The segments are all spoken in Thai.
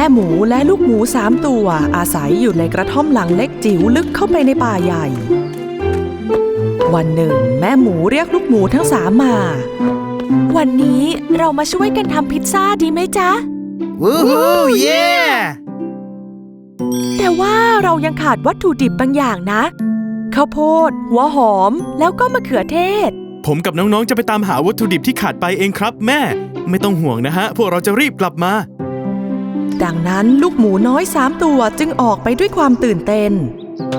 ม่หมูและลูกหมูสามตัว อาศัยอยู่ในกระท่อมหลังเล็กจิ๋วลึกเข้าไปในป่าใหญ่ วันหนึ่ง แม่หมูเรียกลูกหมูทั้งสามมา วันนี้เรามาช่วยกันทำพิซซ่าดีไหมจ๊ะ วู้ฮู้เย่แต่ว่าเรายังขาดวัตถุดิบบางอย่างนะข้าวโพด หัวหอม แล้วก็มะเขือเทศ ผมกับน้องๆจะไปตามหาวัตถุดิบที่ขาดไปเองครับ แม่ ไม่ต้องห่วงนะฮะ พวกเราจะรีบกลับมา ดังนั้นลูกหมูน้อยสามตัวจึงออกไปด้วยความตื่นเต้น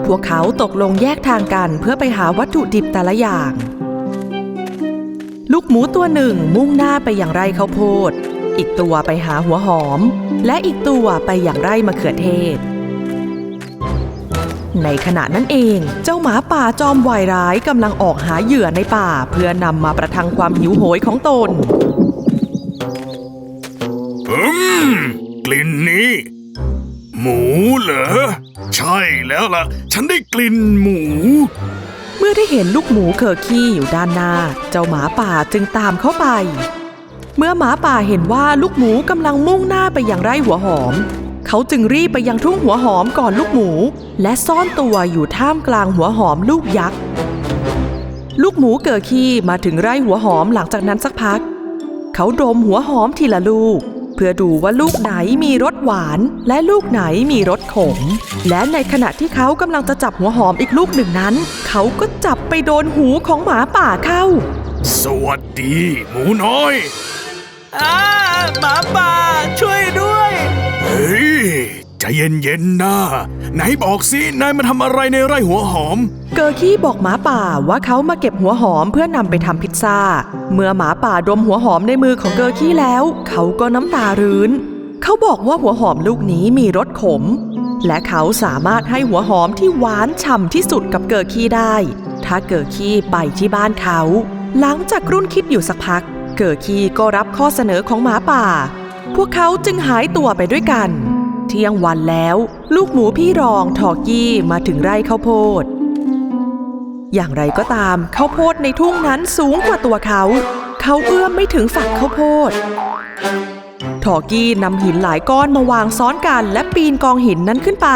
พวกเขาตกลงแยกทางกันเพื่อไปหาวัตถุดิบแต่ละอย่าง ลูกหมูตัวหนึ่งมุ่งหน้าไปอย่างไร่ข้าวโพด อีกตัวไปหาหัวหอม และอีกตัวไปอย่างไร่มะเขือเทศ ในขณะนั้นเองเจ้าหมาป่าจอมวายร้ายกำลังออกหาเหยื่อในป่า เพื่อนำมาประทังความหิวโหยของตน ลิ่นนี้ หมูเหรอ ใช่แล้วล่ะ ฉันได้กลิ่นหมู เมื่อได้เห็นลูกหมูเคอขี้อยู่ด้านหน้า เจ้าหมาป่าจึงตามเข้าไป เมื่อหมาป่าเห็นว่าลูกหมูกำลังมุ่งหน้าไปยังไร่หัวหอม เขาจึงรีบไปยังทุ่งหัวหอมก่อนลูกหมู และซ่อนตัวอยู่ท่ามกลางหัวหอมลูกยักษ์ลูกหมูเกิดขี้มาถึงไร่หัวหอมหลังจากนั้นสักพัก เขาดมหัวหอมทีละลูก พื่อดูว่าลูกไหนมีรสหวานและลูกไหนมีรสขม และในขณะที่เขากำลังจะจับหัวหอมอีกลูกหนึ่งนั้น เขาก็จับไปโดนหูของหมาป่าเข้า สวัสดี หมูน้อยอ้าหมาป่าช่วยด้วย เฮ้ย ใจเย็นๆนะไหนบอกสินายมาทำอะไรในไร่หัวหอม เกอร์กี้บอกหมาป่าว่าเขามาเก็บหัวหอมเพื่อนำไปทำพิซซ่า เมื่อหมาป่าดมหัวหอมในมือของเกอร์กี้แล้ว เขาก็น้ำตารื้น เขาบอกว่าหัวหอมลูกนี้มีรสขม และเขาสามารถให้หัวหอมที่หวานฉ่ำที่สุดกับเกอร์กี้ได้ ถ้าเกอร์กี้ไปที่บ้านเขา หลังจากรุ่นคิดอยู่สักพัก เกอร์กี้ก็รับข้อเสนอของหมาป่า พวกเขาจึงหายตัวไปด้วยกัน เที่ยงวันแล้ว ลูกหมูพี่รองทอกี้มาถึงไร่ข้าวโพด อย่างไรก็ตามข้าวโพดในทุ่งนั้นสูงกว่าตัวเขา เขาเอื้อมไม่ถึงฝักข้าวโพดทอกี้นำหินหลายก้อนมาวางซ้อนกันและปีนกองหินนั้นขึ้นไป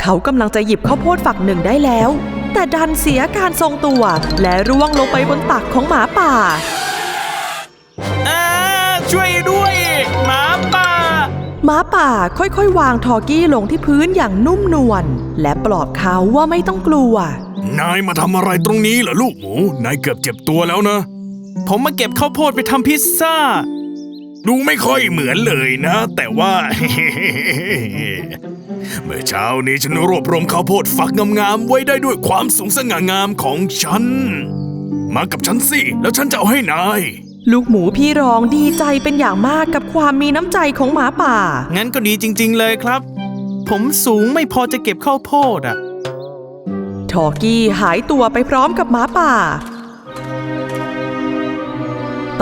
เขากำลังจะหยิบข้าวโพดฝักหนึ่งได้แล้ว แต่ดันเสียการทรงตัวและร่วงลงไปบนตักของหมาป่าอ้าช่วยด้วย มาป่าค่อยๆ วางทอกี้ลงที่พื้นอย่างนุ่มนวลและปลอบเขาว่าไม่ต้องกลัวนายมาทำอะไรตรงนี้เหรอลูกหมู นายเกือบเจ็บตัวแล้วนะ ผมมาเก็บข้าวโพดไปทำพิซซ่า ดูไม่ค่อยเหมือนเลยนะ แต่ว่า เมื่อเช้านี้ฉันรวบรวมข้าวโพดฝักงามๆไว้ได้ด้วยความสูงสง่างามของฉัน มากับฉันสิ แล้วฉันจะเอาให้นาย ลูกหมูพี่รองดีใจเป็นอย่างมากกับความมีน้ำใจของหมาป่า งั้นก็ดีจริง ๆ เลยครับ ผมสูงไม่พอจะเก็บข้าวโพดอะ ทอกี้หายตัวไปพร้อมกับหมาป่า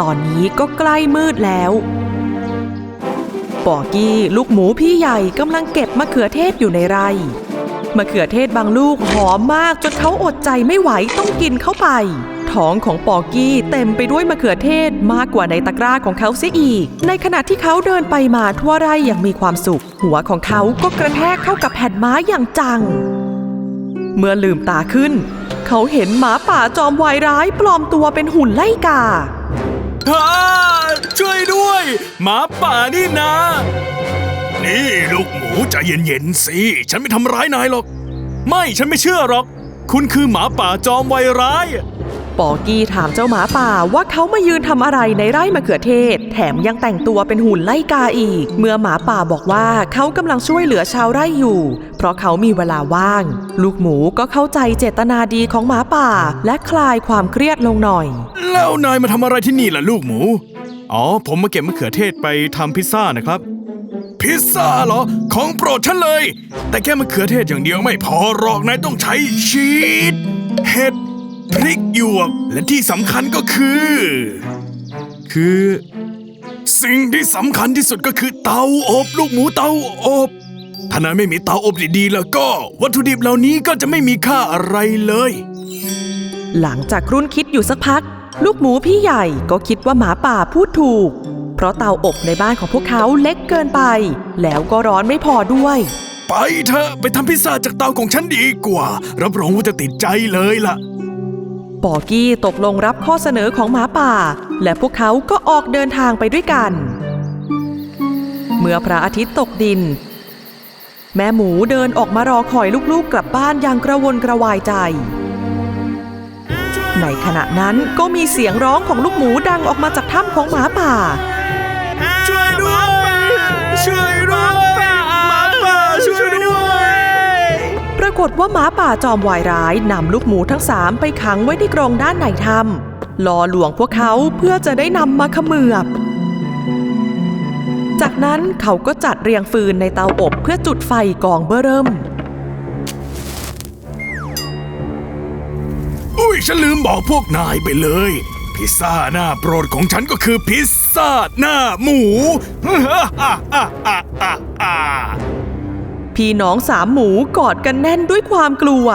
ตอนนี้ก็ใกล้มืดแล้วปอกี้ลูกหมูพี่ใหญ่กำลังเก็บมะเขือเทศอยู่ในไร่มะเขือเทศบางลูกหอมมากจนเขาอดใจไม่ไหวต้องกินเข้าไป ท้องของปอกี้เต็มไปด้วยมะเขือเทศมากกว่าในตะกร้าของเขาเสียอีก ในขณะที่เขาเดินไปมาทั่วไร่อย่างมีความสุข หัวของเขาก็กระแทกเข้ากับแผ่นไม้อย่างจัง เมื่อลืมตาขึ้น เขาเห็นหมาป่าจอมวายร้ายปลอมตัวเป็นหุ่นไล่กาอ้าช่วยด้วย หมาป่านี่นะ นี่ลูกหมูใจเย็นๆสิ ฉันไม่ทำร้ายนายหรอก ไม่ฉันไม่เชื่อหรอก คุณคือหมาป่าจอมวัยร้าย ปอกี้ถามเจ้าหมาป่าว่าเขามายืนทำอะไรในไร่มะเขือเทศ แถมยังแต่งตัวเป็นหุ่นไล่กาอีก เมื่อหมาป่าบอกว่าเขากำลังช่วยเหลือชาวไร่อยู่ เพราะเขามีเวลาว่าง ลูกหมูก็เข้าใจเจตนาดีของหมาป่า และคลายความเครียดลงหน่อย แล้วนายมาทำอะไรที่นี่ล่ะลูกหมู อ๋อ ผมมาเก็บมะเขือเทศไปทำพิซซ่านะครับพิซซ่าเหรอ ของโปรดฉันเลย แต่แค่มะเขือเทศอย่างเดียวไม่พอหรอกนายต้องใช้ชีสเห็ด พริกหยวก และที่สำคัญก็คือ คือ สิ่งที่สำคัญที่สุดก็คือเตาอบลูกหมูเตาอบถ้านายไม่มีเตาอบดีๆ แล้วก็ วัตถุดิบเหล่านี้ก็จะไม่มีค่าอะไรเลย หลังจากรุ่นคิดอยู่สักพัก ลูกหมูพี่ใหญ่ก็คิดว่าหมาป่าพูดถูก เพราะเตาอบในบ้านของพวกเขาเล็กเกินไป แล้วก็ร้อนไม่พอด้วย ไปเถอะไปทำพิซซ่าจากเตาของฉันดีกว่า รับรองว่าจะติดใจเลยล่ะ ปอกี้ตกลงรับข้อเสนอของหมาป่า และพวกเขาก็ออกเดินทางไปด้วยกัน เมื่อพระอาทิตย์ตกดิน แม่หมูเดินออกมารอคอยลูกๆกลับบ้านอย่างกระวนกระวายใจ ในขณะนั้นก็มีเสียงร้องของลูกหมูดังออกมาจากถ้ำของหมาป่า ช่วยด้วย ช่วยากฏว่าหมาป่าจอมวายร้ายนำลูกหมูทั้งสามไปขังไว้ในกรงด้านในถ้ำรอหลวงพวกเขาเพื่อจะได้นำมาขมือบ จากนั้นเขาก็จัดเรียงฟืนในเตาอบเพื่อจุดไฟกองเบ้อเริ่ม อุ้ยฉันลืมบอกพวกนายไปเลย พิซซ่าหน้าโปรดของฉันก็คือพิซซ่าหน้าหมู พี่น้องสามหมูกอดกันแน่นด้วยความกลัว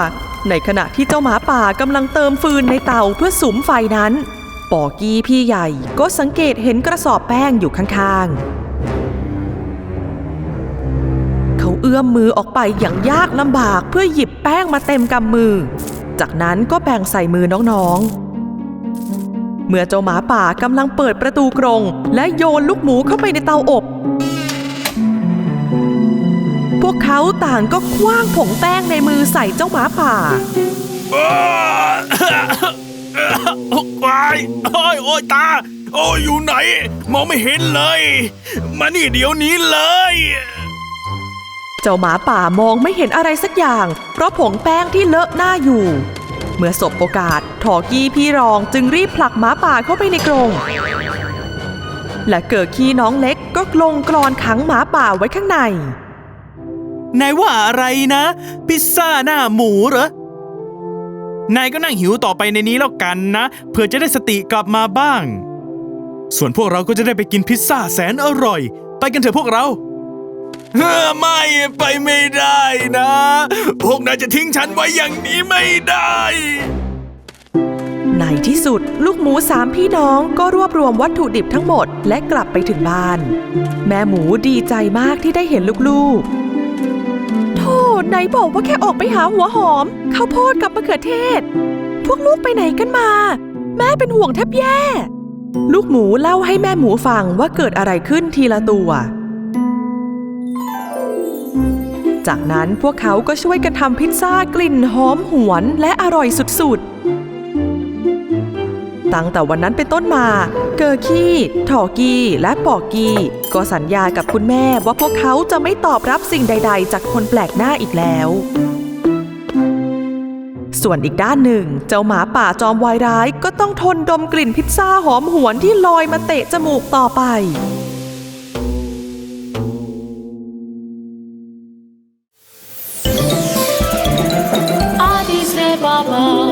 ในขณะที่เจ้าหมาป่ากำลังเติมฟืนในเตาเพื่อสุมไฟนั้น ปอกี้พี่ใหญ่ก็สังเกตเห็นกระสอบแป้งอยู่ข้างๆ เขาเอื้อมมือออกไปอย่างยากลำบากเพื่อหยิบแป้งมาเต็มกำมือ จากนั้นก็แบ่งใส่มือน้องๆเมื่อเจ้าหมาป่ากำลังเปิดประตูกรง และโยนลูกหมูเข้าไปในเตาอบ พวกเขาต่างก็คว้างผงแป้งในมือใส่เจ้าหมาป่า โอ้ยโอ้ยโอ้ยตา โอ้ยอยู่ไหน มองไม่เห็นเลย มานี่เดี๋ยวนี้เลย เจ้าหมาป่ามองไม่เห็นอะไรสักอย่าง เพราะผงแป้งที่เลอะหน้าอยู่ เมื่อสบโอกาสทอกี้พี่รองจึงรีบผลักหมาป่าเข้าไปในกรงและเกิดขี้น้องเล็กก็กลงกรอนขังหมาป่าไว้ข้างใน นายว่าอะไรนะ พิซซ่าหน้าหมูเหรอ นายก็นั่งหิวต่อไปในนี้แล้วกันนะเพื่อจะได้สติกลับมาบ้าง ส่วนพวกเราก็จะได้ไปกินพิซซ่าแสนอร่อย ไปกันเถอะพวกเราเฮ้อไม่ไปไม่ได้นะ พวกนายจะทิ้งฉันไว้อย่างนี้ไม่ได้ ในที่สุดลูกหมูสามพี่น้องก็รวบรวมวัตถุดิบทั้งหมดและกลับไปถึงบ้าน แม่หมูดีใจมากที่ได้เห็นลูกๆ โทษไหนบอกว่าแค่ออกไปหาหัวหอมข้าวโพดกับมะเขือเทศ พวกลูกไปไหนกันมา แม่เป็นห่วงแทบแย่ ลูกหมูเล่าให้แม่หมูฟังว่าเกิดอะไรขึ้นทีละตัว จากนั้นพวกเขาก็ช่วยกันทำพิซซ่ากลิ่นหอมหวนและอร่อยสุดๆ ตั้งแต่วันนั้นเป็นต้นมา เกอร์คี้ทอกี้และปอกี้ ก็สัญญากับคุณแม่ว่าพวกเขาจะไม่ตอบรับสิ่งใด ๆ จากคนแปลกหน้าอีกแล้ว ส่วนอีกด้านหนึ่ง เจ้าหมาป่าจอมวายร้ายก็ต้องทนดมกลิ่นพิซซ่าหอมหวนที่ลอยมาเตะจมูกต่อไป爸爸。